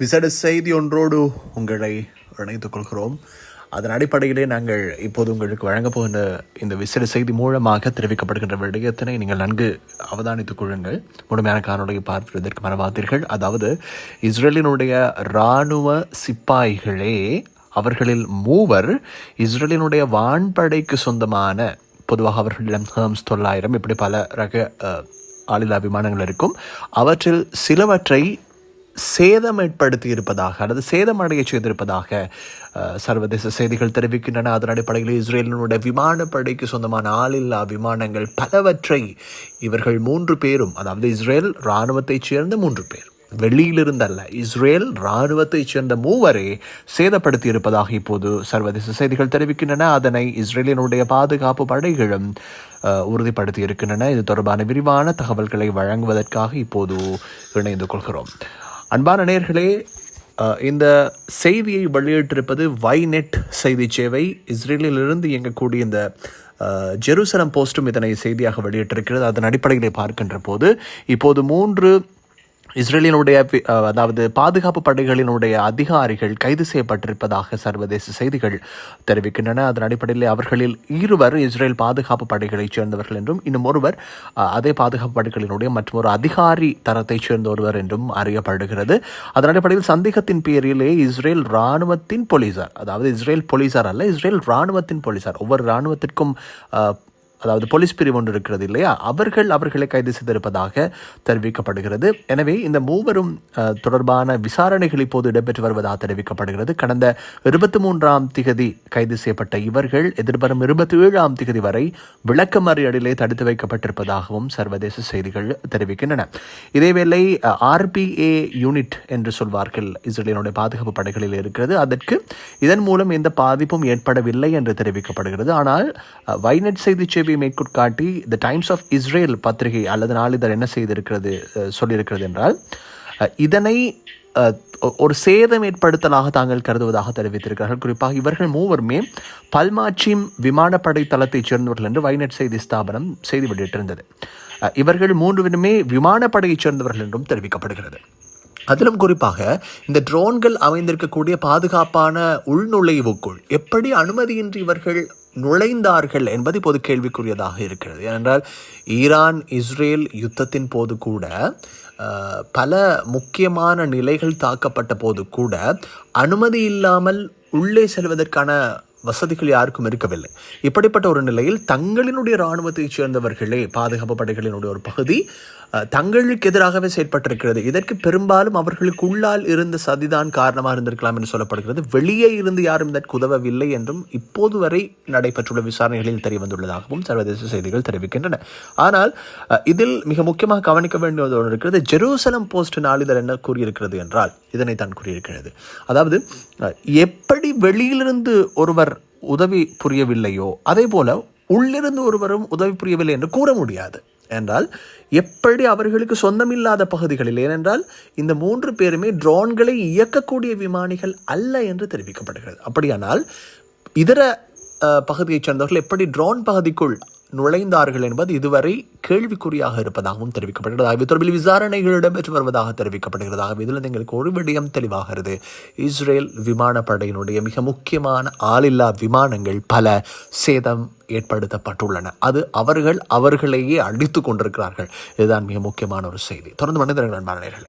விசேட செய்தி ஒன்றோடு உங்களை இணைத்துக் கொள்கிறோம். அதன் அடிப்படையிலே நாங்கள் இப்போது உங்களுக்கு வழங்கப் போகின்ற இந்த விசேட செய்தி மூலமாக தெரிவிக்கப்படுகின்ற விடயத்தினை நீங்கள் நன்கு அவதானித்துக் கொள்ளுங்கள். முழுமையான காணொலியை பார்ப்பதற்கு மறவாதீர்கள். அதாவது இஸ்ரேலினுடைய இராணுவ சிப்பாய்களே அவர்களில் மூவர் இஸ்ரேலினுடைய வான்படைக்கு சொந்தமான பொதுவாக அவர்களிடம் ஹேம்ஸ் தொள்ளாயிரம் இப்படி பல ரக ஆளில்லா விமானங்கள் இருக்கும். அவற்றில் சிலவற்றை சேதம் ஏற்படுத்தி இருப்பதாக அல்லது சேதமடைய செய்திருப்பதாக சர்வதேச செய்திகள் தெரிவிக்கின்றன. அதன் அடிப்படையில் இஸ்ரேலினுடைய விமானப்படைக்கு சொந்தமான ஆளில்லா விமானங்கள் பலவற்றை இவர்கள் மூன்று பேரும் அதாவது இஸ்ரேல் இராணுவத்தைச் சேர்ந்த மூன்று பேர் வெளியிலிருந்தல்ல. இஸ்ரேல் இராணுவத்தைச் சேர்ந்த மூவரே சேதப்படுத்தி இருப்பதாக இப்போது சர்வதேச செய்திகள் தெரிவிக்கின்றன. அதனை இஸ்ரேலினுடைய பாதுகாப்பு படைகளும் உறுதிப்படுத்தியிருக்கின்றன உறுதிப்படுத்தி இருக்கின்றன. இது தொடர்பான விரிவான தகவல்களை வழங்குவதற்காக இப்போது இணைந்து கொள்கிறோம். அன்பான நேர்களே இந்த செய்தியை வெளியிட்டிருப்பது வைநெட் செய்தி சேவை. இஸ்ரேலிலிருந்து இயங்கக்கூடிய இந்த ஜெருசலம் போஸ்டும் இதனை செய்தியாக வெளியிட்டிருக்கிறது. அதன் அடிப்படையிலே பார்க்கின்ற போது இப்போது மூன்று இஸ்ரேலினுடைய அதாவது பாதுகாப்பு படைகளினுடைய அதிகாரிகள் கைது செய்யப்பட்டிருப்பதாக சர்வதேச செய்திகள் தெரிவிக்கின்றன. அதன் அடிப்படையில் அவர்களில் இருவர் இஸ்ரேல் பாதுகாப்பு படைகளைச் சேர்ந்தவர்கள் என்றும் இன்னும் ஒருவர் அதே பாதுகாப்பு படைகளினுடைய மற்றொரு அதிகாரி தரத்தைச் சேர்ந்த ஒருவர் என்றும் அறியப்படுகிறது. அதன் அடிப்படையில் சந்தேகத்தின் பேரிலே இஸ்ரேல் இராணுவத்தின் போலீசார் அதாவது இஸ்ரேல் போலீசார் அல்ல இஸ்ரேல் இராணுவத்தின் போலீசார் ஒவ்வொரு இராணுவத்திற்கும் அதாவது போலீஸ் பிரிவு ஒன்று இருக்கிறது இல்லையா? அவர்கள் அவர்களை கைது செய்திருப்பதாக தெரிவிக்கப்படுகிறது. எனவே இந்த மூவரும் தொடர்பான விசாரணைகள் இப்போது இடம்பெற்று வருவதாக தெரிவிக்கப்படுகிறது. கடந்த இருபத்தி மூன்றாம் திகதி கைது செய்யப்பட்ட இவர்கள் எதிர்வரும் இருபத்தி ஏழாம் திகதி வரை விளக்கமறியலிலே தடுத்து வைக்கப்பட்டிருப்பதாகவும் சர்வதேச செய்திகள் தெரிவிக்கின்றன. இதேவேளை ஆர்பிஏ யூனிட் என்று சொல்வார்கள் இஸ்ரேலினுடைய பாதுகாப்பு படைகளில் இருக்கிறது. அதற்கு இதன் மூலம் எந்த பாதிப்பும் ஏற்படவில்லை என்று தெரிவிக்கப்படுகிறது. ஆனால் வைநட் வைநெட் செய்தி சேவை மேற்கொட்காட்டி த டைம்ஸ் ஆஃப் இஸ்ரேல் பத்திரிகை அல்லது நாளிதழ் என்ன செய்திருக்கிறது சொல்லியிருக்கிறது என்றால் இதனை ஒரு சேதம் ஏற்படுத்தலாக தாங்கள் கருதுவதாக தெரிவித்திருக்கிறார்கள். குறிப்பாக இவர்கள் மூவருமே பல்மாச்சிம் விமானப்படை தளத்தைச் சேர்ந்தவர்கள் என்று வைநெட் செய்தி ஸ்தாபனம் செய்தி வெளியிட்டிருந்தது. இவர்கள் மூன்றுமே விமானப்படையைச் சேர்ந்தவர்கள் என்றும் தெரிவிக்கப்படுகிறது. அதிலும் குறிப்பாக இந்த ட்ரோன்கள் அமைந்திருக்கக்கூடிய பாதுகாப்பான உள்நுழைவுக்குள் எப்படி அனுமதியின்றி இவர்கள் நுழைந்தார்கள் என்பது இப்போது கேள்விக்குரியதாக இருக்கிறது. ஏனென்றால் ஈரான் இஸ்ரேல் யுத்தத்தின் போது கூட பல முக்கியமான நிலைகள் தாக்கப்பட்ட போது கூட அனுமதி இல்லாமல் உள்ளே செல்வதற்கான வசதிகள் யாருக்கும் இருக்கவில்லை. இப்படிப்பட்ட ஒரு நிலையில் தங்களினுடைய இராணுவத்தைச் சேர்ந்தவர்களே பாதுகாப்பு படைகளினுடைய ஒரு பகுதி தங்களுக்கு எதிராகவே செயற்பட்டிருக்கிறது. இதற்கு பெரும்பாலும் அவர்களுக்கு உள்ளால் இருந்த சதிதான் காரணமாக இருந்திருக்கலாம் என்று சொல்லப்படுகிறது. வெளியே இருந்து யாரும் இதற்கு உதவவில்லை என்றும் இப்போது வரை நடைபெற்றுள்ள விசாரணைகளில் தெரிய வந்துள்ளதாகவும் சர்வதேச செய்திகள் தெரிவிக்கின்றன. ஆனால் இதில் மிக முக்கியமாக கவனிக்க வேண்டியது ஒன்று இருக்கிறது. ஜெருசலம் போஸ்ட் நாளிதழ் என்ன கூறியிருக்கிறது என்றால் இதனை தான் கூறியிருக்கிறது. அதாவது எப்படி வெளியிலிருந்து ஒருவர் உதவி புரியவில்லையோ அதே போல உள்ளிருந்து ஒருவரும் உதவி புரியவில்லை என்று கூற முடியாது. என்றால் எப்படி அவர்களுக்கு சொந்தமில்லாத பகுதிகளில்? ஏனென்றால் இந்த மூன்று பேருமே ட்ரோன்களை இயக்கக்கூடிய விமானிகள் அல்ல என்று தெரிவிக்கப்படுகிறது. அப்படியானால் இதர பகுதியைச் சேர்ந்தவர்கள் எப்படி ட்ரோன் பகுதிக்குள் நுழைந்தார்கள் என்பது இதுவரை கேள்விக்குறியாக இருப்பதாகவும் தெரிவிக்கப்படுகிறது ஆகவே தொடர்பில் விசாரணைகள் இடம்பெற்று வருவதாக தெரிவிக்கப்படுகிறது. ஆகவே இதில் எங்களுக்கு ஒரு விடயம் தெளிவாகிறது. இஸ்ரேல் விமானப்படையினுடைய மிக முக்கியமான ஆளில்லா விமானங்கள் பல சேதம் ஏற்படுத்தப்பட்டுள்ளன. அது அவர்கள் அவர்களையே அடித்து கொண்டிருக்கிறார்கள். இதுதான் மிக முக்கியமான ஒரு செய்தி. தொடர்ந்து மனிதர்கள் அன்பான